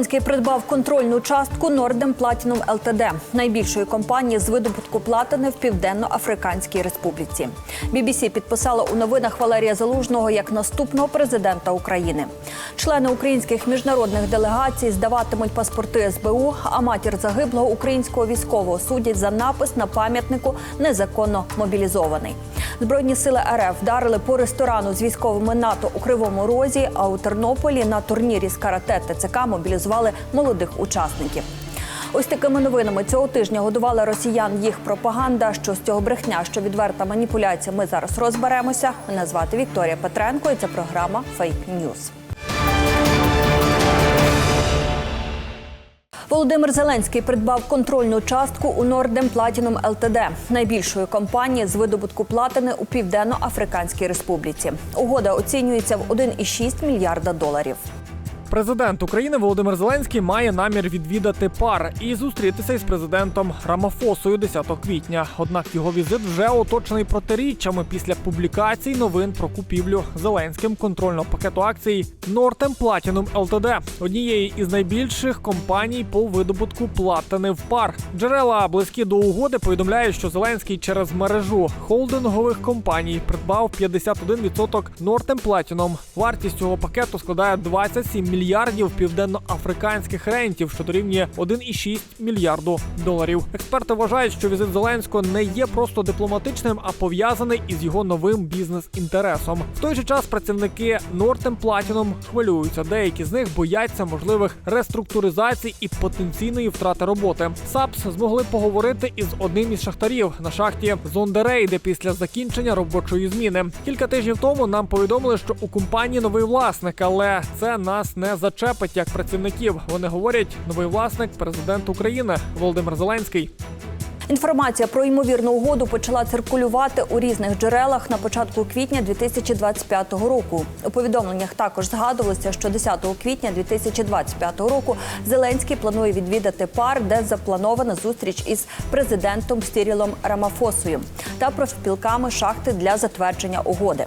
Зеленський придбав контрольну частку Нордем Платінум ЛТД, найбільшої компанії з видобутку платини в Південно-Африканській Республіці. BBC підписала у новинах Валерія Залужного як наступного президента України. Члени українських міжнародних делегацій здаватимуть паспорти СБУ, а матір загиблого українського військового судять за напис на пам'ятнику незаконно мобілізований. Збройні сили РФ вдарили по ресторану з військовими НАТО у Кривому Розі. А у Тернополі на турнірі з карате ТЦК мобілізували молодих учасників. Ось такими новинами цього тижня годувала росіян їх пропаганда. Що з цього брехня, що відверта маніпуляція. Ми зараз розберемося. Мене звати Вікторія Петренко. і це програма Фейк Ньюз. Володимир Зеленський придбав контрольну частку у Nordem Platinum ЛТД, найбільшої компанії з видобутку платини у Південно-Африканській Республіці. Угода оцінюється в 1,6 мільярда доларів. Президент України Володимир Зеленський має намір відвідати пар і зустрітися із президентом Рамафосою 10 квітня. Однак його візит вже оточений протиріччями після публікацій новин про купівлю Зеленським контрольного пакету акцій Нортем Platinum LTD, однієї із найбільших компаній по видобутку платини в пар. Джерела близькі до угоди повідомляють, що Зеленський через мережу холдингових компаній придбав 51% Нортем Platinum. Вартість цього пакету складає 27 мільярдів південноафриканських рентів, що дорівнює 1,6 мільярду доларів. Експерти вважають, що візит Зеленського не є просто дипломатичним, а пов'язаний із його новим бізнес-інтересом. В той же час працівники Нортем Platinum хвилюються. Деякі з них бояться можливих реструктуризацій і потенційної втрати роботи. САПС змогли поговорити із одним із шахтарів на шахті Зондерейде після закінчення робочої зміни. Кілька тижнів тому нам повідомили, що у компанії новий власник, але це нас не зачепить як працівників. Вони говорять, новий власник президент України Володимир Зеленський. Інформація про ймовірну угоду почала циркулювати у різних джерелах на початку квітня 2025 року. У повідомленнях також згадувалося, що 10 квітня 2025 року Зеленський планує відвідати пар, де запланована зустріч із президентом Стірілом Рамафосою та профспілками шахти для затвердження угоди.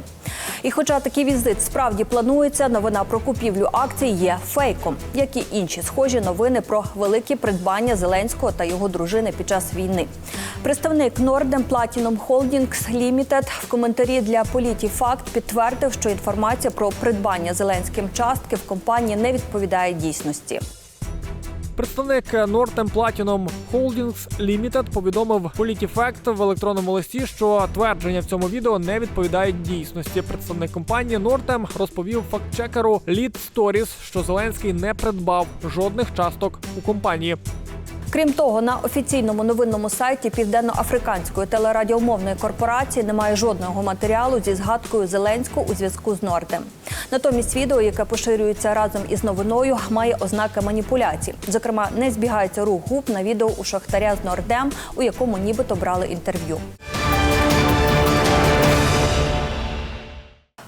І хоча такий візит справді планується, новина про купівлю акцій є фейком, як і інші схожі новини про великі придбання Зеленського та його дружини під час війни. Представник Nordem Platinum Holdings Limited в коментарі для Політіфакт підтвердив, що інформація про придбання Зеленським частки в компанії не відповідає дійсності. Представник Northern Platinum Holdings Limited повідомив PolitiFact в електронному листі, що твердження в цьому відео не відповідають дійсності. Представник компанії Northern розповів фактчекеру Lead Stories, що Зеленський не придбав жодних часток у компанії. Крім того, на офіційному новинному сайті Південно-Африканської телерадіомовної корпорації немає жодного матеріалу зі згадкою Зеленського у зв'язку з Нордем. Натомість відео, яке поширюється разом із новиною, має ознаки маніпуляцій. Зокрема, не збігається рух губ на відео у шахтаря з Нордем, у якому нібито брали інтерв'ю.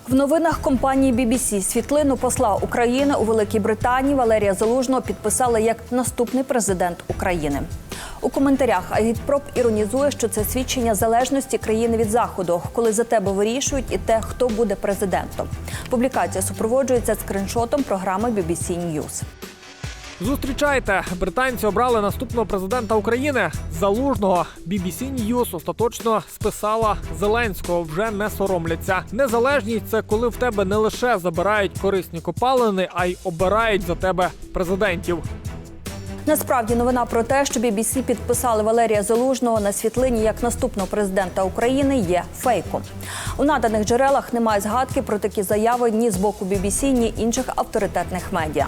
В новинах компанії BBC світлину посла України у Великій Британії Валерія Залужного підписали як наступний президент України. У коментарях Агітпроп іронізує, що це свідчення залежності країни від заходу, коли за тебе вирішують і те, хто буде президентом. Публікація супроводжується скриншотом програми BBC News. Зустрічайте! Британці обрали наступного президента України залужного. BBC News остаточно списала Зеленського. Вже не соромляться. Незалежність це коли в тебе не лише забирають корисні копалини, а й обирають за тебе президентів. Насправді новина про те, що BBC підписали Валерія Залужного на світлині як наступного президента України, є фейком. У наданих джерелах немає згадки про такі заяви ні з боку BBC, ні інших авторитетних медіа.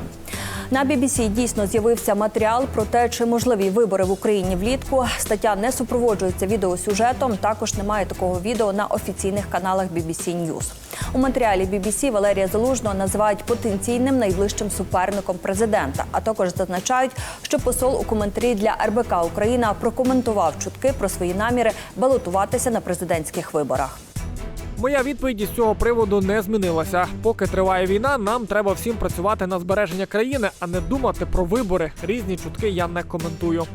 На BBC дійсно з'явився матеріал про те, чи можливі вибори в Україні влітку. Стаття не супроводжується відеосюжетом. Також немає такого відео на офіційних каналах BBC News. У матеріалі BBC Валерія Залужного називають потенційним найближчим суперником президента. А також зазначають, що посол у коментарі для РБК Україна прокоментував чутки про свої наміри балотуватися на президентських виборах. Моя відповідь із цього приводу не змінилася. Поки триває війна, нам треба всім працювати на збереження країни, а не думати про вибори. Різні чутки я не коментую.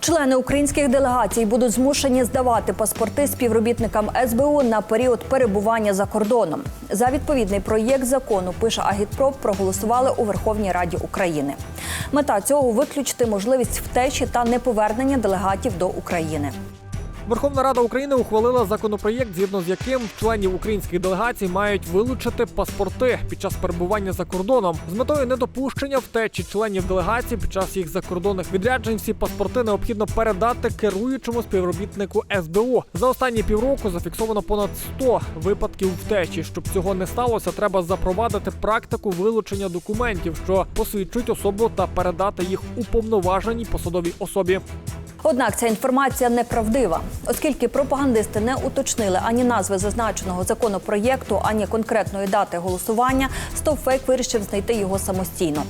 Члени українських делегацій будуть змушені здавати паспорти співробітникам СБУ на період перебування за кордоном. За відповідний проєкт закону пише Агітпроп проголосували у Верховній Раді України. Мета цього виключити можливість втечі та неповернення делегатів до України. Верховна Рада України ухвалила законопроєкт, згідно з яким членів українських делегацій мають вилучити паспорти під час перебування за кордоном з метою недопущення втечі членів делегацій під час їх закордонних відряджень. Всі паспорти необхідно передати керуючому співробітнику СБУ. За останні півроку зафіксовано понад 100 випадків втечі. Щоб цього не сталося, треба запровадити практику вилучення документів, що посвідчують особу та передати їх уповноваженій посадовій особі. Однак ця інформація неправдива, оскільки пропагандисти не уточнили ані назви зазначеного законопроєкту, ані конкретної дати голосування. Стовфейк вирішив знайти його самостійно.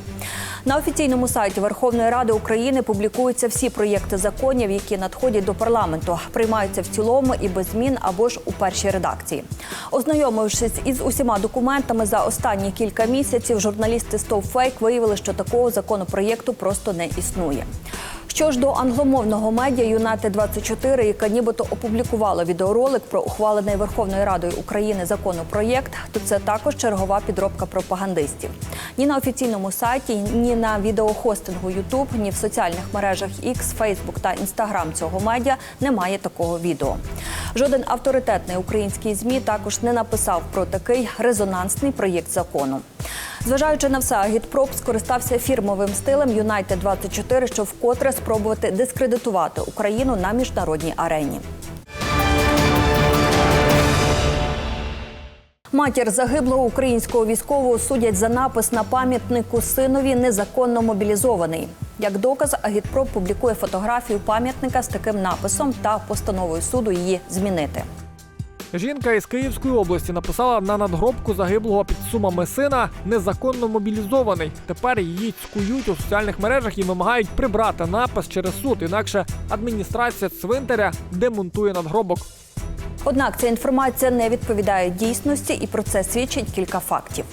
На офіційному сайті Верховної Ради України публікуються всі проєкти законів, які надходять до парламенту, приймаються в цілому і без змін або ж у першій редакції. Ознайомившись із усіма документами за останні кілька місяців, журналісти Стовфейк виявили, що такого законопроєкту просто не існує. Що ж до англомовного медіа Юнати 24 яка нібито опублікувала відеоролик про ухвалений Верховною Радою України законопроєкт, то це також чергова підробка пропагандистів. Ні на офіційному сайті, ні на відеохостингу YouTube, ні в соціальних мережах X, Facebook та Instagram цього медіа немає такого відео. Жоден авторитетний український змі також не написав про такий резонансний проєкт закону. Зважаючи на все, агітпроп скористався фірмовим стилем Юнайтед 24 щоб вкотре спробувати дискредитувати Україну на міжнародній арені. Матір загиблого українського військового судять за напис на пам'ятнику синові незаконно мобілізований. Як доказ, агітпроп публікує фотографію пам'ятника з таким написом та постановою суду її змінити. Жінка із Київської області написала на надгробку загиблого під сумами сина незаконно мобілізований. Тепер її цькують у соціальних мережах і вимагають прибрати напис через суд. Інакше адміністрація цвинтаря демонтує надгробок. Однак ця інформація не відповідає дійсності, і про це свідчить кілька фактів.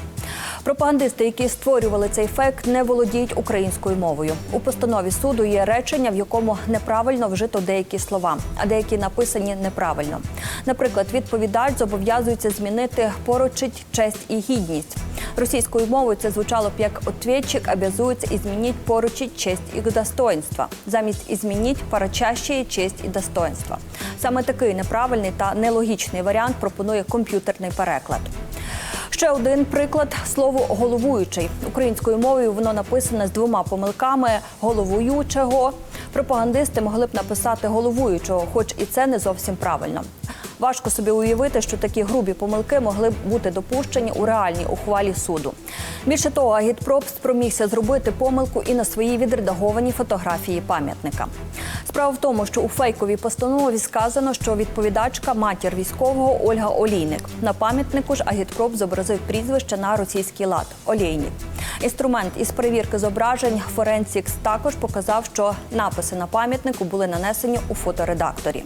Пропагандисти, які створювали цей фейк, не володіють українською мовою. У постанові суду є речення, в якому неправильно вжито деякі слова, а деякі написані неправильно. Наприклад, відповідач зобов'язується змінити поручить честь і гідність. Російською мовою це звучало б як «ответчик обязується изменить поручить честь і достоинство, замість «изменить порочащее честь і достоинство. Саме такий неправильний та нелогічний варіант пропонує комп'ютерний переклад. Ще один приклад слово головуючий українською мовою. Воно написане з двома помилками головуючого. Пропагандисти могли б написати головуючого, хоч і це не зовсім правильно. Важко собі уявити, що такі грубі помилки могли б бути допущені у реальній ухвалі суду. Більше того, агітпроп спромігся зробити помилку і на своїй відредагованій фотографії пам'ятника. Справа в тому, що у фейковій постанові сказано, що відповідачка матір військового Ольга Олійник. На пам'ятнику ж агітпроп зобразив прізвище на російський лад Олійник. Інструмент із перевірки зображень Форенсікс також показав, що написи на пам'ятнику були нанесені у фоторедакторі.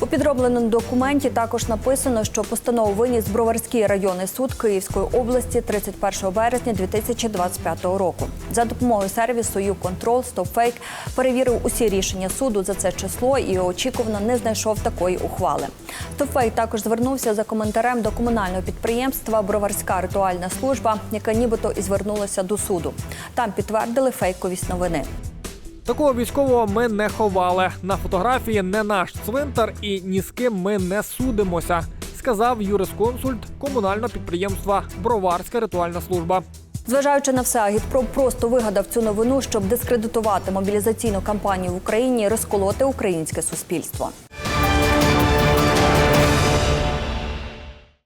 У підробленому документі також написано, що постанову виніс Броварський районний суд Київської області 31 березня 2025 року. За допомогою сервісу «Юконтрол» StopFake перевірив усі рішення суду за це число і очікувано не знайшов такої ухвали. StopFake також звернувся за коментарем до комунального підприємства Броварська ритуальна служба, яка нібито і звернулася до суду. Там підтвердили фейковість новини. Такого військового ми не ховали. На фотографії не наш цвинтар і ні з ким ми не судимося, сказав юрисконсульт комунального підприємства Броварська ритуальна служба. Зважаючи на все, агітпроп просто вигадав цю новину, щоб дискредитувати мобілізаційну кампанію в Україні і розколоти українське суспільство.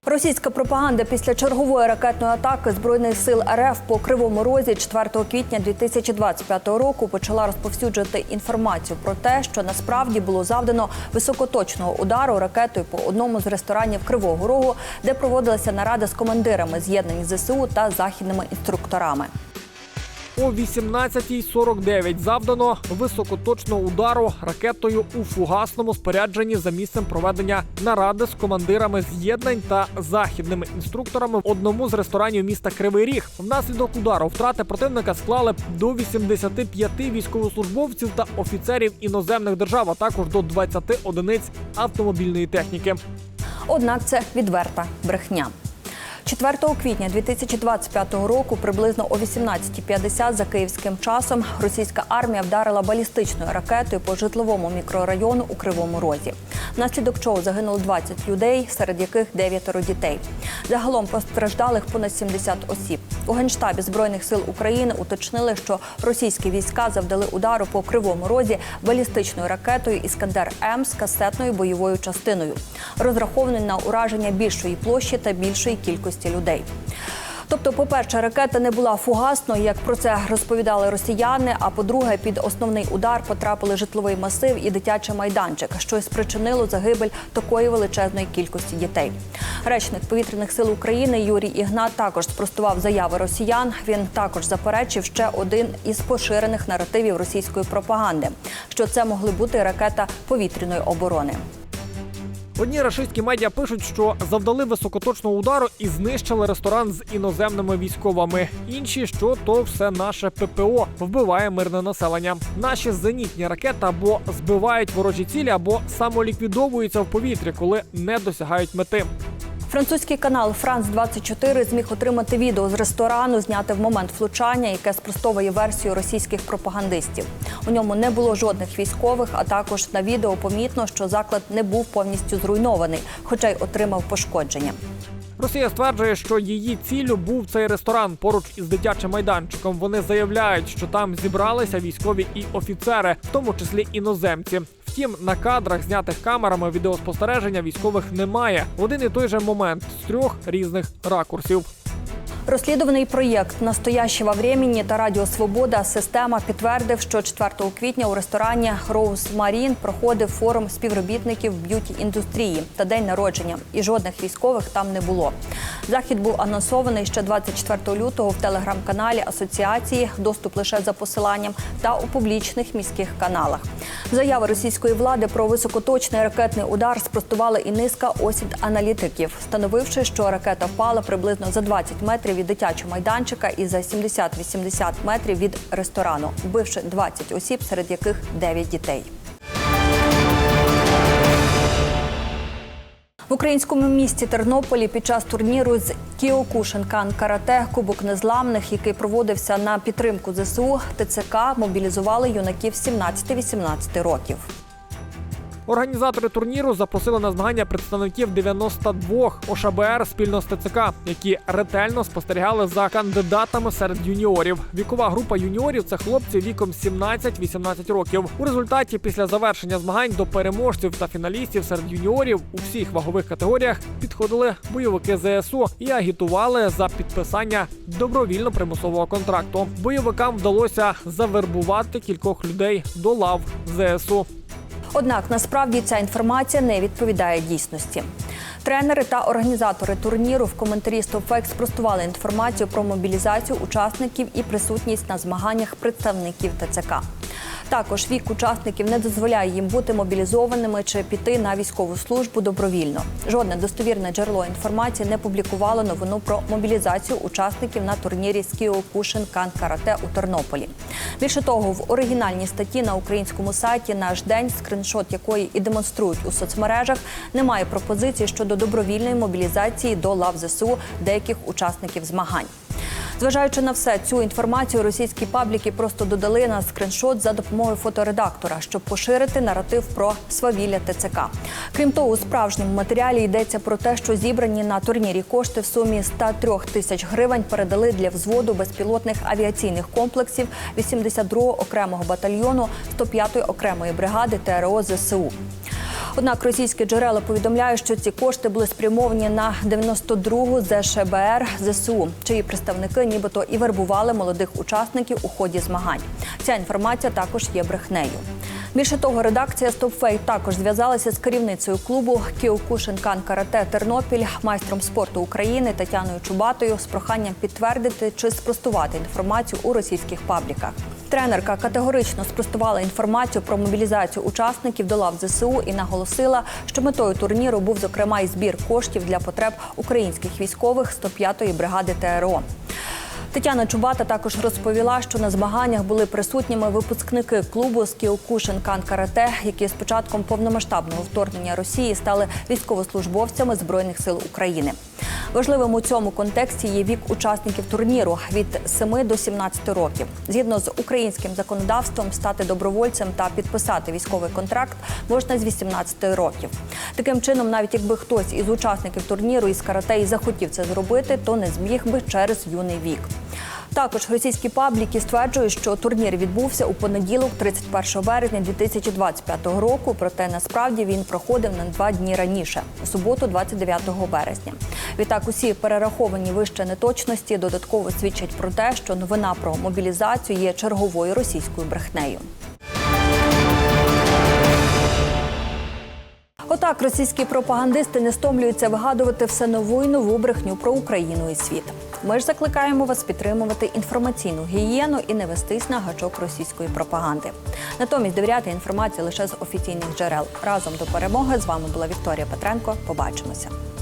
Російська пропаганда після чергової ракетної атаки збройних сил РФ по кривому розі 4 квітня 2025 року почала розповсюджувати інформацію про те, що насправді було завдано високоточного удару ракетою по одному з ресторанів Кривого Рогу, де проводилася нарада з командирами з'єднаних ЗСУ та західними інструкторами. О 18.49 завдано високоточного удару ракетою у фугасному спорядженні за місцем проведення наради з командирами з'єднань та західними інструкторами в одному з ресторанів міста Кривий Ріг. Внаслідок удару втрати противника склали до 85 військовослужбовців та офіцерів іноземних держав, а також до 20 одиниць автомобільної техніки. Однак це відверта брехня. 4 квітня 2025 року, приблизно о 18.50 за київським часом, російська армія вдарила балістичною ракетою по житловому мікрорайону у Кривому Розі. Внаслідок чого загинуло 20 людей, серед яких дев'ятеро дітей. Загалом постраждалих понад 70 осіб. У генштабі збройних сил України уточнили, що російські війська завдали удару по Кривому Розі балістичною ракетою Іскандер М з касетною бойовою частиною, розрахованою на ураження більшої площі та більшої кількості людей. Тобто, по-перше, ракета не була фугасною, як про це розповідали росіяни. А по-друге, під основний удар потрапили житловий масив і дитячий майданчик, що й спричинило загибель такої величезної кількості дітей. Речник повітряних сил України Юрій Ігнат також спростував заяви росіян. Він також заперечив ще один із поширених наративів російської пропаганди, що це могли бути ракета повітряної оборони. Одні рашистські медіа пишуть, що завдали високоточного удару і знищили ресторан з іноземними військовими. Інші, що то все наше ППО вбиває мирне населення. Наші зенітні ракети або збивають ворожі цілі, або самоліквідовуються в повітрі, коли не досягають мети. Французький канал Франс 24 зміг отримати відео з ресторану, зняте в момент влучання, яке спростовує версію російських пропагандистів. У ньому не було жодних військових, а також на відео помітно, що заклад не був повністю зруйнований, хоча й отримав пошкодження. Росія стверджує, що її ціллю був цей ресторан поруч із дитячим майданчиком. Вони заявляють, що там зібралися військові і офіцери, в тому числі іноземці. Втім, на кадрах, знятих камерами відеоспостереження військових немає. В один і той же момент з трьох різних ракурсів. Розслідуваний проєкт «Настоящі во времени» та Радіо Свобода система підтвердив, що 4 квітня у ресторані Роуз Марін проходив форум співробітників б'юті індустрії та день народження, і жодних військових там не було. Захід був анонсований ще 24 лютого в телеграм-каналі асоціації, доступ лише за посиланням та у публічних міських каналах. Заяви російської влади про високоточний ракетний удар спростували і низка осіб аналітиків, встановивши, що ракета впала приблизно за 20 метрів від дитячого майданчика і за 70-80 метрів від ресторану, вбивши 20 осіб, серед яких 9 дітей. В українському місті Тернополі під час турніру з Кіокушинкан Карате Кубок Незламних, який проводився на підтримку ЗСУ, ТЦК мобілізували юнаків 17-18 років. Організатори турніру запросили на змагання представників 92 ОШБР спільно з ТЦК, які ретельно спостерігали за кандидатами серед юніорів. Вікова група юніорів це хлопці віком 17-18 років. У результаті, після завершення змагань до переможців та фіналістів серед юніорів у всіх вагових категоріях підходили бойовики ЗСУ і агітували за підписання добровільно примусового контракту. Бойовикам вдалося завербувати кількох людей до лав ЗСУ. Однак насправді ця інформація не відповідає дійсності. Тренери та організатори турніру в коментарі StopFX спростували інформацію про мобілізацію учасників і присутність на змаганнях представників ТЦК. Також вік учасників не дозволяє їм бути мобілізованими чи піти на військову службу добровільно. Жодне достовірне джерело інформації не публікувало новину про мобілізацію учасників на турнірі з Кіокушин Кан Карате у Тернополі. Більше того, в оригінальній статті на українському сайті наш день, скриншот якої і демонструють у соцмережах, немає пропозиції щодо добровільної мобілізації до лав ЗСУ деяких учасників змагань. Зважаючи на все, цю інформацію російські пабліки просто додали на скриншот за допомогою фоторедактора, щоб поширити наратив про свавілля ТЦК. Крім того, у справжньому матеріалі йдеться про те, що зібрані на турнірі кошти в сумі 103 тисяч гривень передали для взводу безпілотних авіаційних комплексів 82-го окремого батальйону 105-ї окремої бригади ТРО ЗСУ. Однак російські джерела повідомляють, що ці кошти були спрямовані на 92-гу ЗШБР ЗСУ, чиї представники нібито і вербували молодих учасників у ході змагань. Ця інформація також є брехнею. Більше того, редакція StopFake також зв'язалася з керівницею клубу Кіокушинкан Карате Тернопіль, майстром спорту України Тетяною Чубатою з проханням підтвердити чи спростувати інформацію у російських пабліках. Тренерка категорично спростувала інформацію про мобілізацію учасників до лав ЗСУ і наголосила, що метою турніру був зокрема і збір коштів для потреб українських військових 105-ї бригади ТРО. Тетяна Чубата також розповіла, що на змаганнях були присутніми випускники клубу з Кіокушинкан Карате, які з початком повномасштабного вторгнення Росії стали військовослужбовцями збройних сил України. Важливим у цьому контексті є вік учасників турніру від 7 до 17 років. Згідно з українським законодавством, стати добровольцем та підписати військовий контракт можна з 18 років. Таким чином, навіть якби хтось із учасників турніру із карате і захотів це зробити, то не зміг би через юний вік. Також російські пабліки стверджують, що турнір відбувся у понеділок, 31 березня 2025 року. Проте насправді він проходив на два дні раніше, у суботу, 29 березня. Відтак, усі перераховані вище неточності додатково свідчать про те, що новина про мобілізацію є черговою російською брехнею. Отак російські пропагандисти не стомлюються вигадувати все нову і нову брехню про Україну і світ. Ми ж закликаємо вас підтримувати інформаційну гігієну і не вестись на гачок російської пропаганди. Натомість довіряти інформації лише з офіційних джерел. Разом до перемоги з вами була Вікторія Петренко. Побачимося.